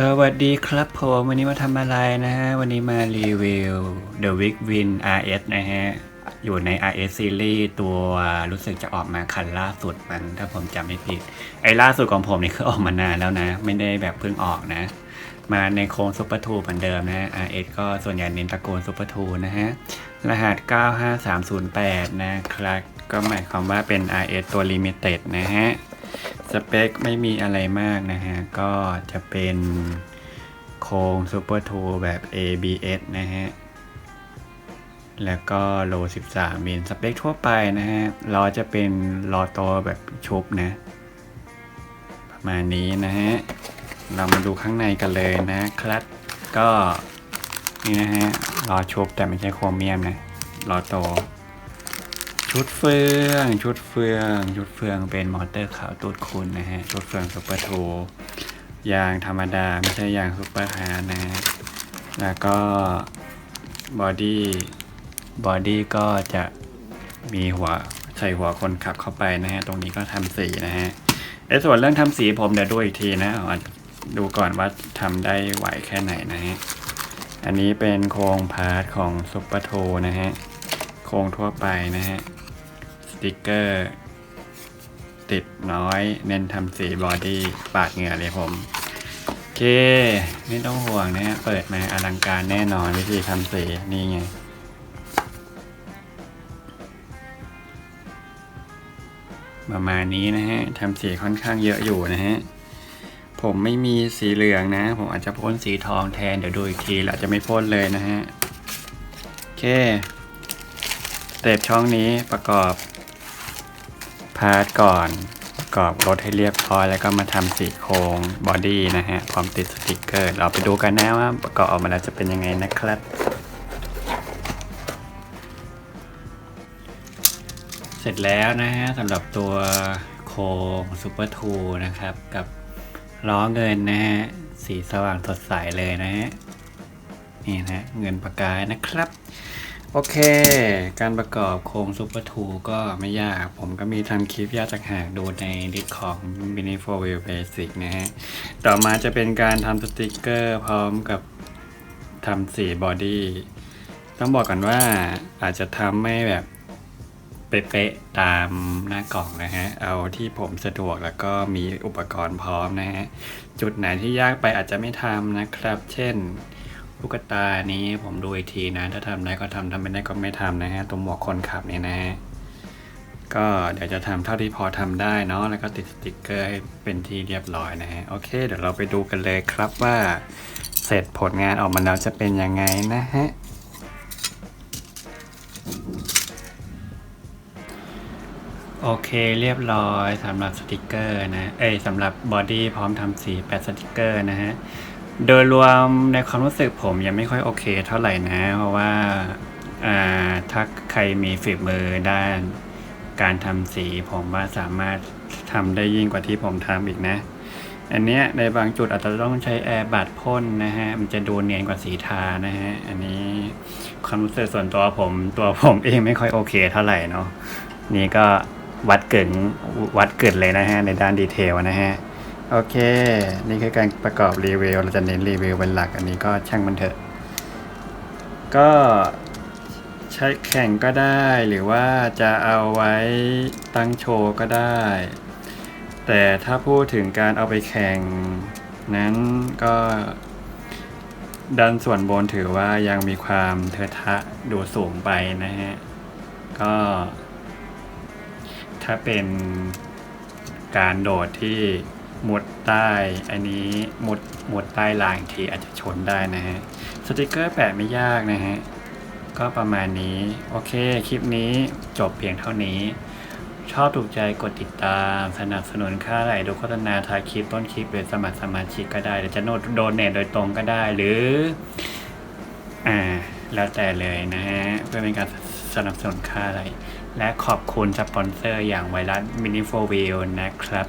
สวัสดีครับผมวันนี้มาทำอะไรนะฮะ วันนี้มารีวิว The Week Win RS นะฮะ อยู่ใน RS Series ตัวรู้สึกจะออกมาคันล่าสุดมัน ถ้าผมจำไม่ผิด ไอ้ล่าสุดของผมนี่คือออกมานานแล้วนะ ไม่ได้แบบเพิ่งออกนะ มาในโครงซูเปอร์ทูเหมือนเดิมนะ RS ก็ส่วนใหญ่เน้นตระกูลซูเปอร์ทูนะฮะ รหัส 95308 นะครับ ก็หมายความว่าเป็น RS ตัว Limited นะฮะ สเปคไม่มีอะไรมากนะฮะ ก็จะเป็นโครงซูเปอร์ทูแบบ ABS นะฮะ แล้วก็โล 13มิลสเปคทั่วไปนะฮะล้อจะเป็นล้อโตแบบชุบนะ ประมาณนี้นะฮะ เรามาดูข้างในกันเลยนะครับก็นี่นะฮะล้อชุบแต่ไม่ใช่โครเมียมนะล้อโต ชุดเฟือง ชุดเฟือง ชุดเฟืองเป็นมอเตอร์ขาวตูดคุณนะฮะ ชุดเฟืองซุปเปอร์ทูยางธรรมดา ไม่ใช่ยางซุปเปอร์ฮาร์นะฮะ แล้วก็บอดี้ บอดี้ก็จะมีหัวใส่หัวคนขับเข้าไปนะฮะ ตรงนี้ก็ทำสีนะฮะไอ้ส่วนเรื่องทำสีผมเดี๋ยวดูอีกทีนะอดูก่อนว่าทำได้ไหวแค่ไหนนะฮะ อันนี้เป็นโครงพาร์ทของซุปเปอร์ทูนะฮะ โครงทั่วไปนะฮะ สติกเกอร์ ติดน้อย เน้นทำสีบอดี้ปาดเหงื่อเลยผม โอเค ไม่ต้องห่วงนะฮะ เปิดมาอลังการแน่นอนวิธีทำสี นี่ไงประมาณนี้นะฮะทำสีค่อนข้างเยอะอยู่นะฮะ ผมไม่มีสีเหลืองนะ ผมอาจจะพ่นสีทองแทน เดี๋ยวดูอีกทีแล้วอาจะไม่พ่นเลยนะฮะ โอเค เต็ปช่องนี้ประกอบพาร์ทก่อนประกอบรถให้เรียบร้อย แล้วก็มาทำสีโครงบอดี้นะฮะพร้อมติดสติกเกอร์ เราไปดูกันนะว่าประกอบออกมาแล้วจะเป็นยังไงนะครับเสร็จแล้วนะฮะสำหรับตัวโครงซูเปอร์ทูนะครับ กับล้อเงินนะฮะสีสว่างสดใสเลยนะฮะนี่นะเงินประกายนะครับ โอเค การประกอบโครงซูเปอร์ทูก็ไม่ยาก ผมก็มีทำคลิปยากจากหากดูในดิสของ Mini 4 Wheel Basic นะฮะ ต่อมาจะเป็นการทำสติกเกอร์พร้อมกับทำสีบอดี้ ต้องบอกก่อนว่าอาจจะทำไม่แบบเป๊ะๆตามหน้ากล่องนะฮะ เอาที่ผมสะดวกแล้วก็มีอุปกรณ์พร้อมนะฮะ จุดไหนที่ยากไปอาจจะไม่ทำนะครับ เช่น ลูกตานี้ผมดูอีกทีนะ ถ้าทำได้ก็ทำทำไม่ได้ก็ไม่ทำนะฮะตรงหมวกคนขับเนี่ยนะฮะก็เดี๋ยวจะทำเท่าที่พอทำได้เนาะแล้วก็ติดสติกเกอร์ให้เป็นที่เรียบร้อยนะฮะโอเค เดี๋ยวเราไปดูกันเลยครับว่าเสร็จผลงานออกมาแล้วจะเป็นยังไงนะฮะโอเคเรียบร้อยสำหรับสติกเกอร์นะ เอ้ยสำหรับบอดี้พร้อมทำสีแปะสติกเกอร์นะฮะ โดยรวมในความรู้สึกผมยังไม่ค่อยโอเคเท่าไหร่นะ เพราะว่าถ้าใครมีฝีมือด้านการทำสีผมว่าสามารถทำได้ยิ่งกว่าที่ผมทำอีกนะ อันเนี้ยในบางจุดอาจจะต้องใช้แอร์บัดพ่นนะฮะ มันจะดูเนียนกว่าสีทานะฮะ อันนี้ความรู้สึกส่วนตัวผมตัวผมเองไม่ค่อยโอเคเท่าไหร่เนาะ นี่ก็วัดเกินวัดเกินเลยนะฮะในด้านดีเทลนะฮะ โอเค นี่คือการประกอบรีวิว เราจะเน้นรีวิวเป็นหลัก อันนี้ก็ช่างมันเถอะ ก็ใช้แข่งก็ได้ หรือว่าจะเอาไว้ตั้งโชว์ก็ได้ แต่ถ้าพูดถึงการเอาไปแข่ง นั้นก็ด้านส่วนบนถือว่ายังมีความเทอะทะดูสูงไปนะฮะ ก็ ถ้าเป็นการโดดที่ หมุดใต้อันนี้หมุดมุดใต้รางทีอาจจะชนได้นะฮะสติกเกอร์แปะไม่ยากนะฮะก็ประมาณนี้โอเคคลิปนี้จบเพียงเท่านี้ ชอบถูกใจกดติดตาม สนับสนุนค่าไหลดูโฆษณาทายคลิปต้นคลิป หรือสมัครสมาชิกก็ได้ หรือจะโนดโดนเนทโดยตรงก็ได้หรือ อ่า แล้วแต่เลยนะฮะ เพื่อเป็นการสนับสนุนค่าอะไรและขอบคุณสปอนเซอร์อย่างไวรัสมินิโฟวิลนะครับ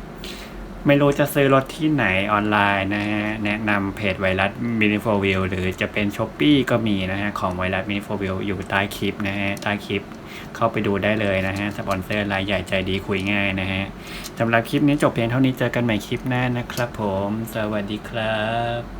ไม่รู้จะซื้อรถที่ไหนออนไลน์นะฮะ แนะนำเพจไวรัสมินิโฟวิลหรือจะเป็นช้อปปีก็มีนะฮะ ของไวรัสมินิโฟวิลอยู่ใต้คลิปนะฮะ ใต้คลิปเข้าไปดูได้เลยนะฮะ สปอนเซอร์รายใหญ่ใจดีคุยง่ายนะฮะสำหรับคลิปนี้จบเพียงเท่านี้เจอกันใหม่คลิปหน้านะครับผม สวัสดีครับ